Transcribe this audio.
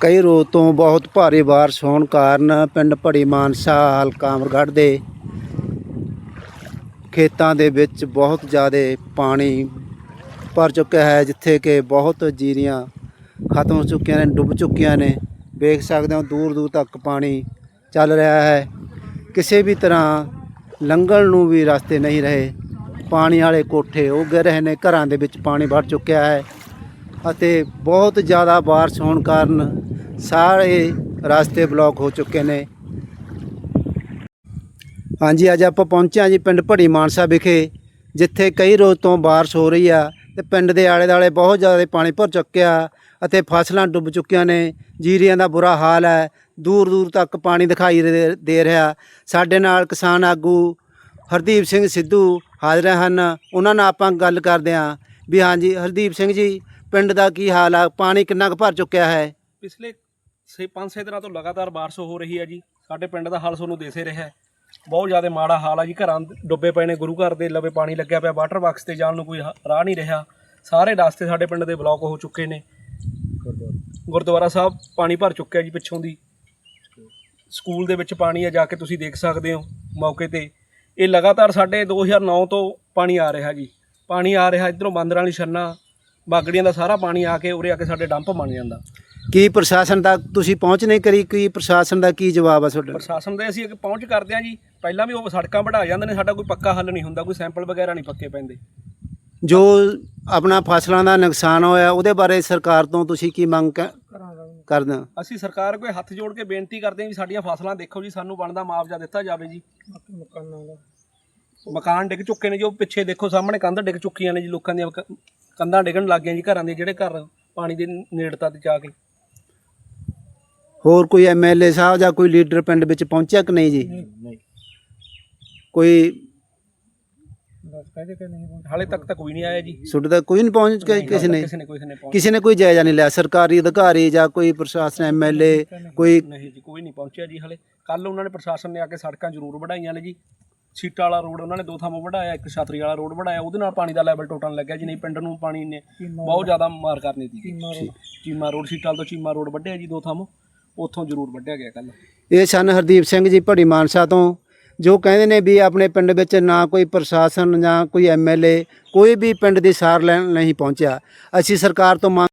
ਕਈ ਰੋਜ਼ ਤੋਂ ਬਹੁਤ ਭਾਰੀ ਬਾਰਿਸ਼ ਹੋਣ ਕਾਰਨ ਪਿੰਡ ਭੜੀ ਮਾਨਸਾ ਹਲਕਾ ਅਮਰਗੜ੍ਹ ਦੇ ਖੇਤਾਂ ਦੇ ਵਿੱਚ ਬਹੁਤ ਜ਼ਿਆਦਾ ਪਾਣੀ ਭਰ ਚੁੱਕਿਆ ਹੈ, ਜਿੱਥੇ ਕਿ ਬਹੁਤ ਜੀਰੀਆਂ ਖਤਮ ਹੋ ਚੁੱਕੀਆਂ ਨੇ, ਡੁੱਬ ਚੁੱਕੀਆਂ ਨੇ। ਵੇਖ ਸਕਦੇ ਹੋ ਦੂਰ ਦੂਰ ਤੱਕ ਪਾਣੀ ਚੱਲ ਰਿਹਾ ਹੈ। ਕਿਸੇ ਵੀ ਤਰ੍ਹਾਂ ਲੰਘਣ ਨੂੰ ਵੀ ਰਸਤੇ ਨਹੀਂ ਰਹੇ। ਪਾਣੀ ਵਾਲੇ ਕੋਠੇ ਉੱਗ ਰਹੇ ਨੇ, ਘਰਾਂ ਦੇ ਵਿੱਚ ਪਾਣੀ ਭਰ ਚੁੱਕਿਆ ਹੈ ਅਤੇ ਬਹੁਤ ਜ਼ਿਆਦਾ ਬਾਰਿਸ਼ ਹੋਣ ਕਾਰਨ ਸਾਰੇ ਰਸਤੇ ਬਲੌਕ ਹੋ ਚੁੱਕੇ ਨੇ। ਹਾਂਜੀ, ਅੱਜ ਆਪਾਂ ਪਹੁੰਚੇ ਹਾਂ ਜੀ ਪਿੰਡ ਭੜੀ ਮਾਨਸਾ ਵਿਖੇ, ਜਿੱਥੇ ਕਈ ਰੋਜ਼ ਤੋਂ ਬਾਰਿਸ਼ ਹੋ ਰਹੀ ਆ ਤੇ ਪਿੰਡ ਦੇ ਆਲੇ ਦੁਆਲੇ ਬਹੁਤ ਜ਼ਿਆਦਾ ਪਾਣੀ ਭਰ ਚੁੱਕਿਆ ਅਤੇ ਫਸਲਾਂ ਡੁੱਬ ਚੁੱਕੀਆਂ ਨੇ। ਜੀਰੀਆਂ ਦਾ ਬੁਰਾ ਹਾਲ ਹੈ। ਦੂਰ ਦੂਰ ਤੱਕ ਪਾਣੀ ਦਿਖਾਈ ਦੇ ਦੇ ਰਿਹਾ। ਸਾਡੇ ਨਾਲ ਕਿਸਾਨ ਆਗੂ ਹਰਦੀਪ ਸਿੰਘ ਸਿੱਧੂ ਹਾਜ਼ਰ ਹਨ। ਉਹਨਾਂ ਨਾਲ ਆਪਾਂ ਗੱਲ ਕਰਦੇ ਹਾਂ। ਵੀ ਹਾਂਜੀ, ਹਰਦੀਪ ਸਿੰਘ ਜੀ, ਪਿੰਡ ਦਾ ਕੀ ਹਾਲ ਆ? ਪਾਣੀ ਕਿੰਨਾ ਕੁ ਭਰ ਚੁੱਕਿਆ ਹੈ? ਪਿਛਲੇ 6-5 ਦਿਨਾਂ ਤੋਂ ਲਗਾਤਾਰ ਬਾਰਿਸ਼ ਹੋ ਰਹੀ ਹੈ ਜੀ। ਸਾਡੇ ਪਿੰਡ ਦਾ ਹਾਲ ਤੁਹਾਨੂੰ ਦੇਸੇ ਰਿਹਾ ਹੈ। ਬਹੁਤ ਜ਼ਿਆਦਾ ਮਾੜਾ ਹਾਲ ਆ ਜੀ। ਘਰਾਂ ਦੇ ਡੁੱਬੇ ਪਏ ਨੇ, ਗੁਰੂ ਘਰ ਦੇ ਲਵੇ ਪਾਣੀ ਲੱਗਿਆ ਪਿਆ, ਵਾਟਰ ਬਾਕਸ ਤੇ ਜਾਣ ਨੂੰ ਕੋਈ ਹ- ਰਾਹ ਨਹੀਂ ਰਿਹਾ। ਸਾਰੇ ਰਸਤੇ ਸਾਡੇ ਪਿੰਡ ਦੇ ਬਲੌਕ ਹੋ ਚੁੱਕੇ ਨੇ। ਗੁਰਦੁਆਰਾ ਸਾਹਿਬ ਪਾਣੀ ਭਰ ਚੁੱਕਿਆ ਜੀ ਪਿੱਛੋਂ ਦੀ। ਸਕੂਲ ਦੇ ਵਿੱਚ ਪਾਣੀ ਆ, ਜਾ ਕੇ ਤੁਸੀਂ ਦੇਖ ਸਕਦੇ ਹੋ ਮੌਕੇ ਤੇ। ਇਹ ਲਗਾਤਾਰ ਸਾਡੇ 2009 ਤੋਂ ਪਾਣੀ ਆ ਰਿਹਾ ਜੀ। ਪਾਣੀ ਆ ਰਿਹਾ, ਇਧਰੋਂ ਬਾਂਦਰਾਂ ਵਾਲੀ ਛੰਨਾ, ਬਾਗੜੀਆਂ ਦਾ ਸਾਰਾ ਪਾਣੀ ਆ ਕੇ ਉਰੇ ਆ ਕੇ ਸਾਡੇ ਡੰਪ ਬਣ ਜਾਂਦਾ। ਕੀ ਪ੍ਰਸ਼ਾਸਨ ਤੱਕ ਤੁਸੀਂ ਪਹੁੰਚ ਨਹੀਂ ਕਰੀ? ਕੀ ਪ੍ਰਸ਼ਾਸਨ ਦਾ ਕੀ ਜਵਾਬ ਆ ਤੁਹਾਡਾ? ਪ੍ਰਸ਼ਾਸਨ ਦੇ ਅਸੀਂ ਇੱਕ ਪਹੁੰਚ ਕਰਦੇ ਹਾਂ ਜੀ। ਪਹਿਲਾਂ ਵੀ ਉਹ ਸੜਕਾਂ ਵਧਾ ਜਾਂਦੇ ਨੇ ਸਾਡਾ ਕੋਈ ਪੱਕਾ ਹੱਲ ਨਹੀਂ ਹੁੰਦਾ ਕੋਈ ਸੈਂਪਲ ਵਗੈਰਾ ਨਹੀਂ ਪੱਕੇ ਪੈਂਦੇ। ਜੋ ਆਪਣਾ ਫਸਲਾਂ ਦਾ ਨੁਕਸਾਨ ਹੋਇਆ ਉਹਦੇ ਬਾਰੇ ਸਰਕਾਰ ਤੋਂ ਤੁਸੀਂ ਕੀ ਮੰਗ ਕ- ਕਰਦੇ ਹੋ? ਅਸੀਂ ਸਰਕਾਰ ਕੋਲ ਹੱਥ ਜੋੜ ਕੇ ਬੇਨਤੀ ਕਰਦੇ ਹਾਂ ਵੀ ਸਾਡੀਆਂ ਫਸਲਾਂ ਦੇਖੋ ਜੀ ਸਾਨੂੰ ਬਣਦਾ ਮੁਆਵਜ਼ਾ ਦਿੱਤਾ ਜਾਵੇ ਜੀ। ਮਕਾਨ ਡਿੱਗ ਚੁੱਕੇ ਨੇ ਜੋ ਪਿੱਛੇ ਦੇਖੋ ਸਾਹਮਣੇ ਕੰਧ ਡਿੱਗ ਚੁੱਕੀਆਂ ਨੇ ਜੀ ਲੋਕਾਂ ਦੀਆਂ ਕ- ਕੰਧਾਂ ਡਿੱਗਣ ਲੱਗ ਗਈਆਂ ਜੀ ਘਰਾਂ ਦੇ ਜਿਹੜੇ ਘਰ ਪਾਣੀ ਦੇ ਨੇੜਤਾ ਤੇ ਜਾ ਕੇ। ਹੋਰ ਕੋਈ ਐਮਐਲਏ ਸਾਹਿਬ ਜਾਂ ਕੋਈ ਲੀਡਰ ਪਿੰਡ ਵਿੱਚ ਪਹੁੰਚਿਆ ਕਿ ਨਹੀਂ ਜੀ? ਨਹੀਂ ਕੋਈ ਹਾਲੇ ਤੱਕ ਤਾਂ ਕੋਈ ਨਹੀਂ ਆਇਆ ਜੀ। ਤੁਹਾਡੇ ਤੱਕ ਕੋਈ ਨਹੀਂ ਪਹੁੰਚ ਕੇ ਕਿਸੇ ਨੇ? ਕਿਸੇ ਨੇ ਕਿਸੇ ਨੇ ਪਹੁੰਚ ਕਿਸੇ ਨੇ ਕੋਈ ਜਾਇਜ਼ਾ ਨਹੀਂ ਲਿਆ? ਸਰਕਾਰੀ ਅਧਿਕਾਰੀ ਜਾਂ ਕੋਈ ਪ੍ਰਸ਼ਾਸਨ ਐਮਐਲਏ ਕੋਈ ਨਹੀਂ ਜੀ ਕੋਈ ਨਹੀਂ ਪਹੁੰਚਿਆ ਜੀ ਹਲੇ। ਕੱਲ ਉਹਨਾਂ ਨੇ ਪ੍ਰਸ਼ਾਸਨ ਨੇ ਆ ਕੇ ਸੜਕਾਂ ਜ਼ਰੂਰ ਵਢਾਈਆਂ ਨੇ ਜੀ। ਸੀਟਾਂ ਵਾਲਾ ਰੋਡ ਉਹਨਾਂ ਨੇ ਦੋ ਥਾਂ ਵਢਾਇਆ ਇੱਕ ਛਾਤਰੀ ਵਾਲਾ ਰੋਡ ਵਢਾਇਆ। ਉਹਦੇ ਨਾਲ ਪਾਣੀ ਦਾ ਲੈਵਲ ਟੁੱਟਣ ਲੱਗਿਆ ਜੀ ਨਹੀਂ ਪਿੰਡ ਨੂੰ ਪਾਣੀ ਨੇ ਬਹੁਤ ਜ਼ਿਆਦਾ ਮਾਰ ਕਰਨੀ ਸੀ। ਚੀਮਾ ਰੋਡ। ਸੀਟਾਂ ਤੋਂ ਚੀਮਾ ਰੋਡ ਵੱਢਿਆ ਜੀ ਦੋ ਥਾਂ ਉੱਥੋਂ ਜ਼ਰੂਰ ਵੱਢਿਆ ਗਿਆ ਕੱਲ ਇਹ ਸਨ ਹਰਦੀਪ ਸਿੰਘ ਜੀ ਭੜੀ ਮਾਨਸਾ ਤੋਂ, ਜੋ ਕਹਿੰਦੇ ਨੇ ਵੀ ਆਪਣੇ ਪਿੰਡ ਵਿੱਚ ਨਾ ਕੋਈ ਪ੍ਰਸ਼ਾਸਨ ਜਾਂ ਕੋਈ ਐਮਐਲਏ ਕੋਈ ਵੀ ਪਿੰਡ ਦੀ ਸਾਰ ਲੈਣ ਨਹੀਂ ਪਹੁੰਚਿਆ। ਅਸੀਂ ਸਰਕਾਰ ਤੋਂ ਮੰਗ